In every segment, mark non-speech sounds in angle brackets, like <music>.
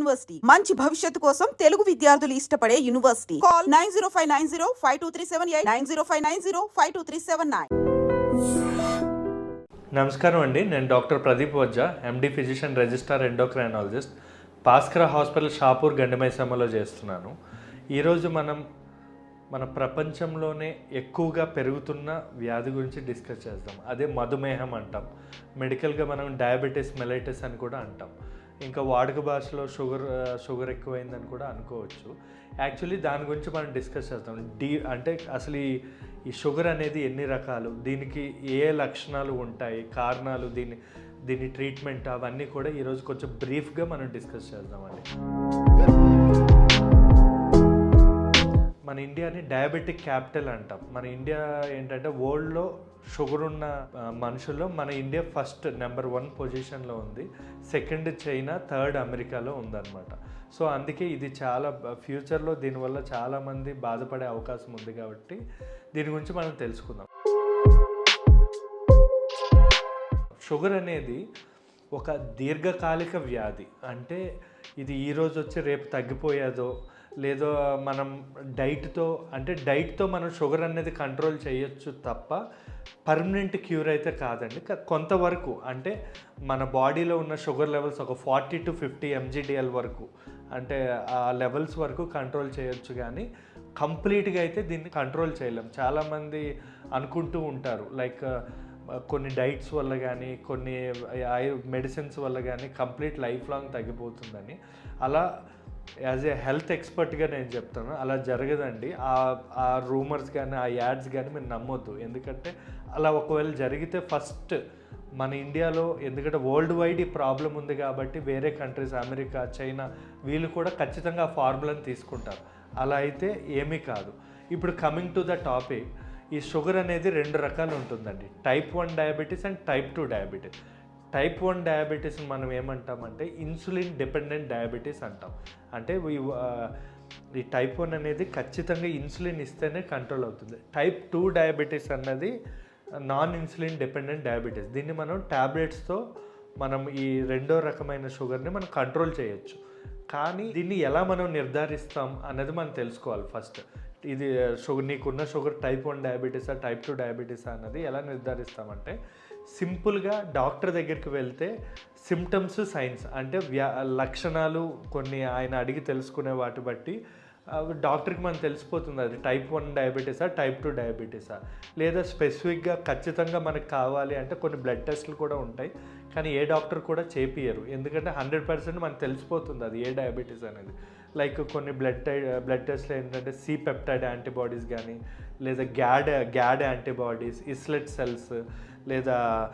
University. మంచి భవిష్యత్తు కోసం తెలుగు విద్యార్థులు ఇష్టపడే university. Call nine zero five nine zero five two three seven eight nine zero five nine zero five two three seven nine. నమస్కారం అండి. నేను doctor Pradeep Vajja MD physician registrar endocrinologist Bhaskara hospital Shapur గండిమైసమ్మలో చేస్తున్నాను. ఈరోజు మనం మన ప్రపంచంలోనే ఎక్కువగా పెరుగుతున్న వ్యాధి గురించి డిస్కస్ చేద్దాం. అదే మధుమేహం అంటాం. మెడికల్గా మనం డయాబెటీస్ మెలైటిస్ అని కూడా అంటాం. ఇంకా వాడుక భాషలో షుగర్ షుగర్ ఎక్కువైందని కూడా అనుకోవచ్చు. యాక్చువల్లీ దాని గురించి మనం డిస్కస్ చేస్తాం డీ అంటే అసలు ఈ ఈ షుగర్ అనేది ఎన్ని రకాలు? దీనికి ఏ లక్షణాలు ఉంటాయి? కారణాలు? దీని దీని ట్రీట్మెంట్? అవన్నీ కూడా ఈరోజు కొంచెం బ్రీఫ్గా మనం డిస్కస్ చేద్దామండి. మన ఇండియాని డయాబెటిక్ క్యాపిటల్ అంటాం. మన ఇండియా ఏంటంటే వరల్డ్లో షుగర్ ఉన్న మనుషుల్లో మన ఇండియా ఫస్ట్ నెంబర్ వన్ పొజిషన్లో ఉంది. సెకండ్ చైనా థర్డ్ అమెరికాలో ఉందన్నమాట. సో అందుకే ఇది చాలా ఫ్యూచర్లో దీనివల్ల చాలామంది బాధపడే అవకాశం ఉంది కాబట్టి దీని గురించి మనం తెలుసుకుందాం. షుగర్ అనేది ఒక దీర్ఘకాలిక వ్యాధి. అంటే ఇది ఈరోజు వచ్చి రేపు తగ్గిపోయేదో లేదో మనం డైట్తో అంటే డైట్తో మనం షుగర్ అనేది కంట్రోల్ చేయొచ్చు తప్ప పర్మనెంట్ క్యూర్ అయితే కాదండి. కొంతవరకు అంటే మన బాడీలో ఉన్న షుగర్ లెవెల్స్ ఒక forty to fifty mg dL వరకు అంటే ఆ లెవెల్స్ వరకు కంట్రోల్ చేయొచ్చు కానీ కంప్లీట్గా అయితే దీన్ని కంట్రోల్ చేయలేం. చాలామంది అనుకుంటూ ఉంటారు. లైక్ కొన్ని డైట్స్ వల్ల కానీ కొన్ని మెడిసిన్స్ వల్ల కానీ కంప్లీట్ లైఫ్ లాంగ్ తగ్గిపోతుందని. అలా యాజ్ ఏ హెల్త్ ఎక్స్పర్ట్గా నేను చెప్తాను అలా జరగదండి. ఆ ఆ రూమర్స్ కానీ ఆ యాడ్స్ కానీ మీరు నమ్మొద్దు. ఎందుకంటే అలా ఒకవేళ జరిగితే ఫస్ట్ మన ఇండియాలో ఎందుకంటే వరల్డ్ వైడ్ ఈ ప్రాబ్లం ఉంది కాబట్టి వేరే కంట్రీస్ అమెరికా చైనా వీళ్ళు కూడా ఖచ్చితంగా ఆ ఫార్ములాని తీసుకుంటారు. అలా అయితే ఏమీ కాదు. ఇప్పుడు కమింగ్ టు ద టాపిక్ ఈ షుగర్ అనేది రెండు రకాలు ఉంటుందండి. Type one diabetes and type two diabetes. Type one diabetes మనం ఏమంటామంటే ఇన్సులిన్ డిపెండెంట్ డయాబెటీస్ అంటాం. అంటే ఈ- ఈ టైప్ వన్ అనేది ఖచ్చితంగా ఇన్సులిన్ ఇస్తేనే కంట్రోల్ అవుతుంది. టైప్ టూ డయాబెటీస్ అన్నది నాన్ ఇన్సులిన్ డిపెండెంట్ డయాబెటీస్ దీన్ని మనం ట్యాబ్లెట్స్తో మనం ఈ రెండో రకమైన షుగర్ని మనం కంట్రోల్ చేయొచ్చు. కానీ దీన్ని ఎలా మనం నిర్ధారిస్తాం అన్నది మనం తెలుసుకోవాలి ఫస్ట్ ఇది షుగర్ నీకున్న షుగర్ టైప్ వన్ డయాబెటీసా టైప్ టూ డయాబెటీసా అన్నది ఎలా నిర్ధారిస్తామంటే సింపుల్గా డాక్టర్ దగ్గరికి వెళ్తే సిమ్టమ్స్ సైన్స్ అంటే వ్యా లక్షణాలు కొన్ని ఆయన అడిగి తెలుసుకునే వాటి బట్టి డాక్టర్కి మనం తెలిసిపోతుంది. అది టైప్ వన్ డయాబెటీసా టైప్ టూ డయాబెటీసా? లేదా స్పెసిఫిక్గా ఖచ్చితంగా మనకు కావాలి అంటే కొన్ని బ్లడ్ టెస్ట్లు కూడా ఉంటాయి. కానీ ఏ డాక్టర్ కూడా చేపియరు ఎందుకంటే హండ్రెడ్ పర్సెంట్ మనకు తెలిసిపోతుంది అది ఏ డయాబెటీస్ అనేది. లైక్ కొన్ని బ్లడ్ బ్లడ్ టెస్ట్లు ఏంటంటే సి పెప్టైడ్ యాంటీబాడీస్ కానీ లేదా GAD GAD antibodies islet cells లేదా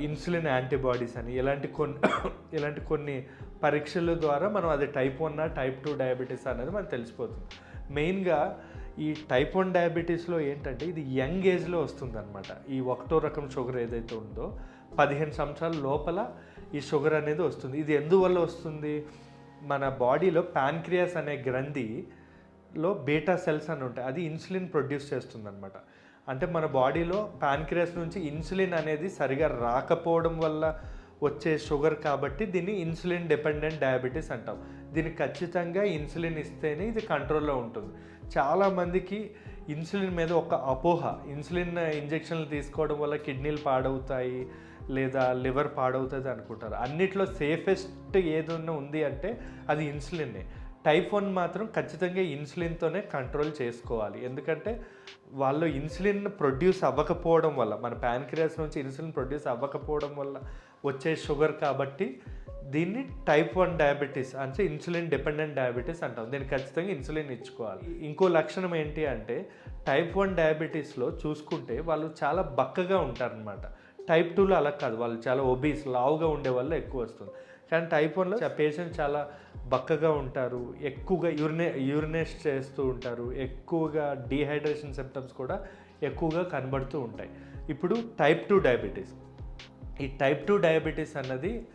ఇన్సులిన్ యాంటీబాడీస్ అని ఇలాంటి కొన్ని <coughs> ఇలాంటి కొన్ని పరీక్షల ద్వారా మనం అది type one type two diabetes అనేది మనకు తెలిసిపోతుంది. మెయిన్గా ఈ టైప్ వన్ డయాబెటీస్లో ఏంటంటే ఇది యంగ్ ఏజ్లో వస్తుందన్నమాట. ఈ ఒకటో రకం షుగర్ ఏదైతే ఉందో పదిహేను సంవత్సరాల లోపల ఈ షుగర్ అనేది వస్తుంది. ఇది ఎందువల్ల వస్తుంది? మన బాడీలో ప్యాన్క్రియాస్ అనే గ్రంథిలో బీటా సెల్స్ అని ఉంటాయి. అది ఇన్సులిన్ ప్రొడ్యూస్ చేస్తుంది అంటే మన బాడీలో ప్యాన్క్రియాస్ నుంచి ఇన్సులిన్ అనేది సరిగా రాకపోవడం వల్ల వచ్చే షుగర్ కాబట్టి దీన్ని ఇన్సులిన్ డిపెండెంట్ డయాబెటీస్ అంటాం. దీనికి ఖచ్చితంగా ఇన్సులిన్ ఇస్తేనే ఇది కంట్రోల్లో ఉంటుంది. చాలామందికి ఇన్సులిన్ మీద ఒక అపోహ ఇన్సులిన్ ఇంజెక్షన్లు తీసుకోవడం వల్ల కిడ్నీలు పాడవుతాయి లేదా లివర్ పాడవుతుంది అనుకుంటారు. అన్నిట్లో సేఫెస్ట్ ఏదన్నా ఉంది అంటే అది ఇన్సులిన్నే టైప్ వన్ మాత్రం ఖచ్చితంగా ఇన్సులిన్తోనే కంట్రోల్ చేసుకోవాలి. ఎందుకంటే వాళ్ళు ఇన్సులిన్ ప్రొడ్యూస్ అవ్వకపోవడం వల్ల మన ప్యాన్క్రియాస్ నుంచి ఇన్సులిన్ ప్రొడ్యూస్ అవ్వకపోవడం వల్ల వచ్చే షుగర్ కాబట్టి దీన్ని టైప్ వన్ డయాబెటీస్ అంటే ఇన్సులిన్ డిపెండెంట్ డయాబెటీస్ అంటాం. దీనికి ఖచ్చితంగా ఇన్సులిన్ ఇచ్చుకోవాలి. ఇంకో లక్షణం ఏంటి అంటే టైప్ వన్ డయాబెటీస్లో చూసుకుంటే వాళ్ళు చాలా బక్కగా ఉంటారనమాట టైప్ టూలో అలా కాదు. వాళ్ళు చాలా ఒబీస్ లావుగా ఉండే వల్ల ఎక్కువ వస్తుంది. కానీ టైప్ వన్లో పేషెంట్ చాలా బక్కగా ఉంటారు ఎక్కువగా యూరినే యూరినేట్ చేస్తూ ఉంటారు ఎక్కువగా డీహైడ్రేషన్ సిమ్టమ్స్ కూడా ఎక్కువగా కనబడుతూ ఉంటాయి. ఇప్పుడు టైప్ టూ డయాబెటీస్. ఈ టైప్ టూ డయాబెటీస్ అన్నది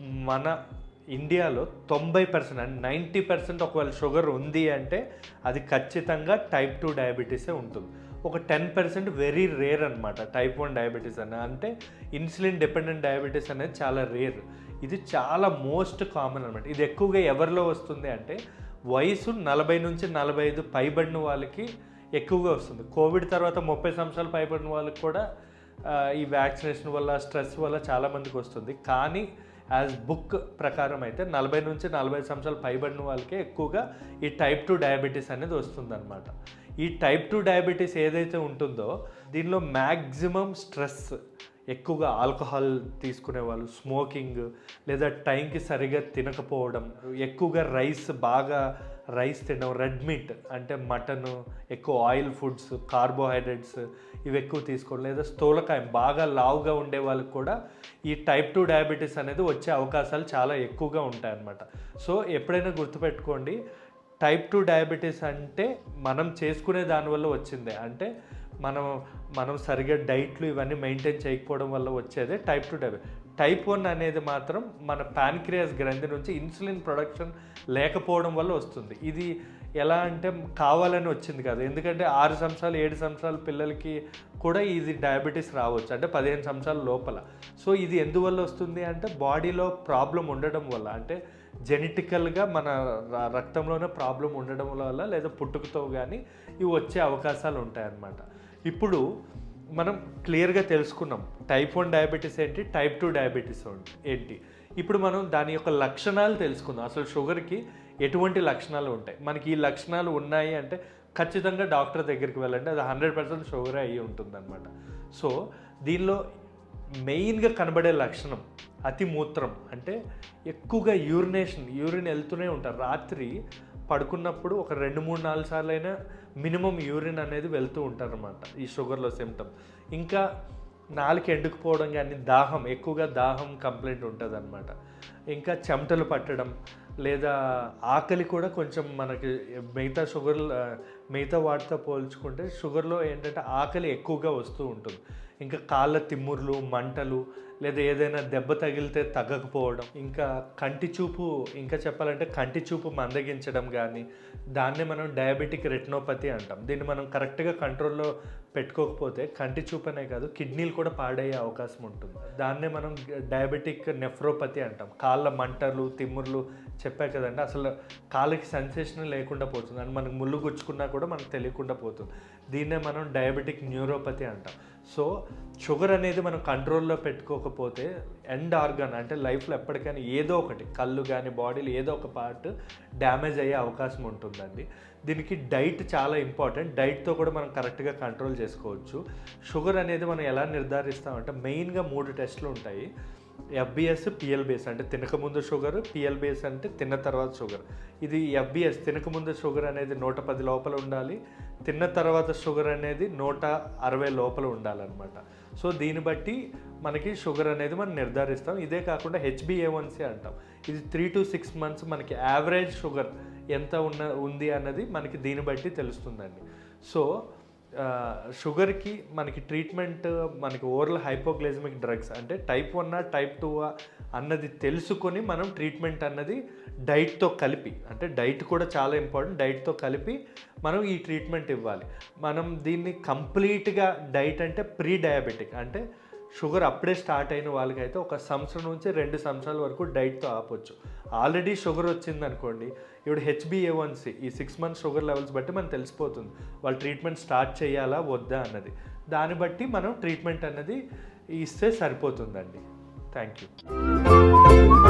మన ఇండియాలో తొంభై పర్సెంట్ అంటే నైంటీ పర్సెంట్ ఒకవేళ షుగర్ ఉంది అంటే అది ఖచ్చితంగా టైప్ టూ డయాబెటీసే ఉంటుంది. ఒక టెన్ పర్సెంట్ వెరీ రేర్ అనమాట టైప్ వన్ డయాబెటీస్ అని అంటే ఇన్సులిన్ డిపెండెంట్ డయాబెటీస్ అనేది చాలా రేర్. ఇది చాలా మోస్ట్ కామన్ అనమాట ఇది ఎక్కువగా ఎవరిలో వస్తుంది అంటే వయసు నలభై నుంచి నలభై ఐదు పైబడిన వాళ్ళకి ఎక్కువగా వస్తుంది. కోవిడ్ తర్వాత ముప్పై సంవత్సరాలు పైబడిన వాళ్ళకి కూడా ఈ వ్యాక్సినేషన్ వల్ల స్ట్రెస్ వల్ల చాలా మందికి వస్తుంది. కానీ యాజ్ బుక్ ప్రకారం అయితే నలభై నుంచి నలభై సంవత్సరాలు పైబడిన వాళ్ళకే ఎక్కువగా ఈ టైప్ టూ డయాబెటీస్ అనేది వస్తుందన్నమాట. ఈ టైప్ టూ డయాబెటీస్ ఏదైతే ఉంటుందో దీనిలో మ్యాక్సిమం స్ట్రెస్ ఎక్కువగా ఆల్కహాల్ తీసుకునే వాళ్ళు స్మోకింగ్ లేదా టైంకి సరిగా తినకపోవడం ఎక్కువగా రైస్ బాగా రైస్ తినడం రెడ్ మీట్ అంటే మటన్ ఎక్కువ ఆయిల్ ఫుడ్స్ కార్బోహైడ్రేట్స్ ఇవి ఎక్కువ తీసుకోవడం లేదా స్థూలకాయం బాగా లావుగా ఉండే వాళ్ళకి కూడా ఈ టైప్ టూ డయాబెటీస్ అనేది వచ్చే అవకాశాలు చాలా ఎక్కువగా ఉంటాయన్నమాట. సో ఎప్పుడైనా గుర్తుపెట్టుకోండి టైప్ టూ డయాబెటీస్ అంటే మనం చేసుకునే దానివల్ల వచ్చిందే. అంటే మనం మనం సరిగ్గా డైట్లు ఇవన్నీ మెయింటైన్ చేయకపోవడం వల్ల వచ్చేదే type two diabetes type one అనేది మాత్రం మన ప్యాన్క్రియాస్ గ్రంథి నుంచి ఇన్సులిన్ ప్రొడక్షన్ లేకపోవడం వల్ల వస్తుంది. ఇది ఎలా అంటే కావాలని వచ్చింది కాదు. ఎందుకంటే ఆరు సంవత్సరాలు ఏడు సంవత్సరాల పిల్లలకి కూడా ఇది డయాబెటీస్ రావచ్చు. అంటే పదిహేను సంవత్సరాల లోపల. సో ఇది ఎందువల్ల వస్తుంది అంటే బాడీలో ప్రాబ్లం ఉండడం వల్ల. అంటే జెనెటికల్గా మన రక్తంలోనే ప్రాబ్లం ఉండడం వల్ల లేదా పుట్టుకతో కానీ ఇవి వచ్చే అవకాశాలు ఉంటాయన్నమాట. ఇప్పుడు మనం క్లియర్గా తెలుసుకున్నాం. టైప్ వన్ డయాబెటీస్ ఏంటి? టైప్ టూ డయాబెటీస్ ఏంటి? ఇప్పుడు మనం దాని యొక్క లక్షణాలు తెలుసుకుందాం. అసలు షుగర్కి ఎటువంటి లక్షణాలు ఉంటాయి? మనకి ఈ లక్షణాలు ఉన్నాయి అంటే ఖచ్చితంగా డాక్టర్ దగ్గరికి వెళ్ళండి. అది హండ్రెడ్ పర్సెంట్ షుగర్ అయ్యి ఉంటుందన్నమాట. సో దీనిలో మెయిన్గా కనబడే లక్షణం అతి మూత్రం. అంటే ఎక్కువగా యూరినేషన్ యూరిన్ వెళ్తూనే ఉంటారు. రాత్రి పడుకున్నప్పుడు ఒక రెండు మూడు నాలుగు సార్లు అయినా మినిమం యూరిన్ అనేది వెళ్తూ ఉంటారనమాట ఈ షుగర్లో సిమ్టమ్ ఇంకా నాలుక ఎండుకుపోవడం కానీ దాహం ఎక్కువగా దాహం కంప్లైంట్ ఉంటుంది ఇంకా చెమటలు పట్టడం లేదా ఆకలి కూడా కొంచెం మనకి మిగతా షుగర్ మిగతా వాటితో పోల్చుకుంటే షుగర్లో ఏంటంటే ఆకలి ఎక్కువగా వస్తూ ఉంటుంది. ఇంకా కాళ్ళ తిమ్ముర్లు మంటలు లేదా ఏదైనా దెబ్బ తగిలితే తగ్గకపోవడం ఇంకా కంటి చూపు ఇంకా చెప్పాలంటే కంటి చూపు మందగించడం కానీ దాన్నే మనం డయాబెటిక్ రెటినోపతి అంటాం. దీన్ని మనం కరెక్ట్గా కంట్రోల్లో పెట్టుకోకపోతే కంటి చూపనే కాదు కిడ్నీలు కూడా పాడయ్యే అవకాశం ఉంటుంది. దాన్నే మనం డయాబెటిక్ నెఫ్రోపతి అంటాం. కాళ్ళ మంటలు తిమ్ముర్లు చెప్పా కదండి అసలు కాళ్ళకి సెన్సేషన్ లేకుండా పోతుంది. అండ్ మనకు ముళ్ళు గుచ్చుకున్నా కూడా మనకు తెలియకుండా పోతుంది. దీన్నే మనం డయాబెటిక్ న్యూరోపతి అంటాం. సో షుగర్ అనేది మనం కంట్రోల్లో పెట్టుకోకపోతే ఎండ్ ఆర్గాన్ అంటే లైఫ్లో ఎప్పటికైనా ఏదో ఒకటి కళ్ళు కానీ బాడీలో ఏదో ఒక పార్ట్ డ్యామేజ్ అయ్యే అవకాశం ఉంటుందండి. దీనికి డైట్ చాలా ఇంపార్టెంట్ డైట్తో కూడా మనం కరెక్ట్గా కంట్రోల్ చేసుకోవచ్చు. షుగర్ అనేది మనం ఎలా నిర్ధారిస్తామంటే మెయిన్గా మూడు టెస్టులు ఉంటాయి. ఎఫ్బిఎస్ పిఎల్బిఎస్ అంటే తినకముందు షుగర్ పిఎల్బిఎస్ అంటే తిన్న తర్వాత షుగర్. ఇది ఎఫ్బిఎస్ తినకముందు షుగర్ అనేది నూట పది లోపల ఉండాలి. తిన్న తర్వాత షుగర్ అనేది నూట అరవై లోపల ఉండాలన్నమాట. సో దీన్ని బట్టి మనకి షుగర్ అనేది మనం నిర్ధారిస్తాం. ఇదే కాకుండా హెచ్బిఏవన్సీ అంటాం. ఇది త్రీ టు సిక్స్ మంత్స్ మనకి యావరేజ్ షుగర్ ఎంత ఉన్న ఉంది అన్నది మనకి దీన్ని బట్టి తెలుస్తుందండి. సో షుగర్కి మనకి ట్రీట్మెంట్ మనకి ఓరల్ హైపోగ్లైజమిక్ డ్రగ్స్ అంటే టైప్ వన్ టైప్ టూ అన్నది తెలుసుకొని మనం ట్రీట్మెంట్ అన్నది డైట్తో కలిపి అంటే డైట్ కూడా చాలా ఇంపార్టెంట్ డైట్తో కలిపి మనం ఈ ట్రీట్మెంట్ ఇవ్వాలి. మనం దీన్ని కంప్లీట్గా డైట్ అంటే ప్రీ డయాబెటిక్ అంటే షుగర్ అప్పుడే స్టార్ట్ అయిన వాళ్ళకైతే ఒక సంవత్సరం నుంచి రెండు సంవత్సరాల వరకు డైట్తో ఆపొచ్చు. ఆల్రెడీ షుగర్ వచ్చింది అనుకోండి ఇప్పుడు హెచ్బిఏవన్సీ ఈ సిక్స్ మంత్స్ షుగర్ లెవెల్స్ బట్టి మనం తెలిసిపోతుంది వాళ్ళు ట్రీట్మెంట్ స్టార్ట్ చేయాలా వద్దా అన్నది. దాన్ని బట్టి మనం ట్రీట్మెంట్ అన్నది ఇస్తే సరిపోతుందండి. Thank you.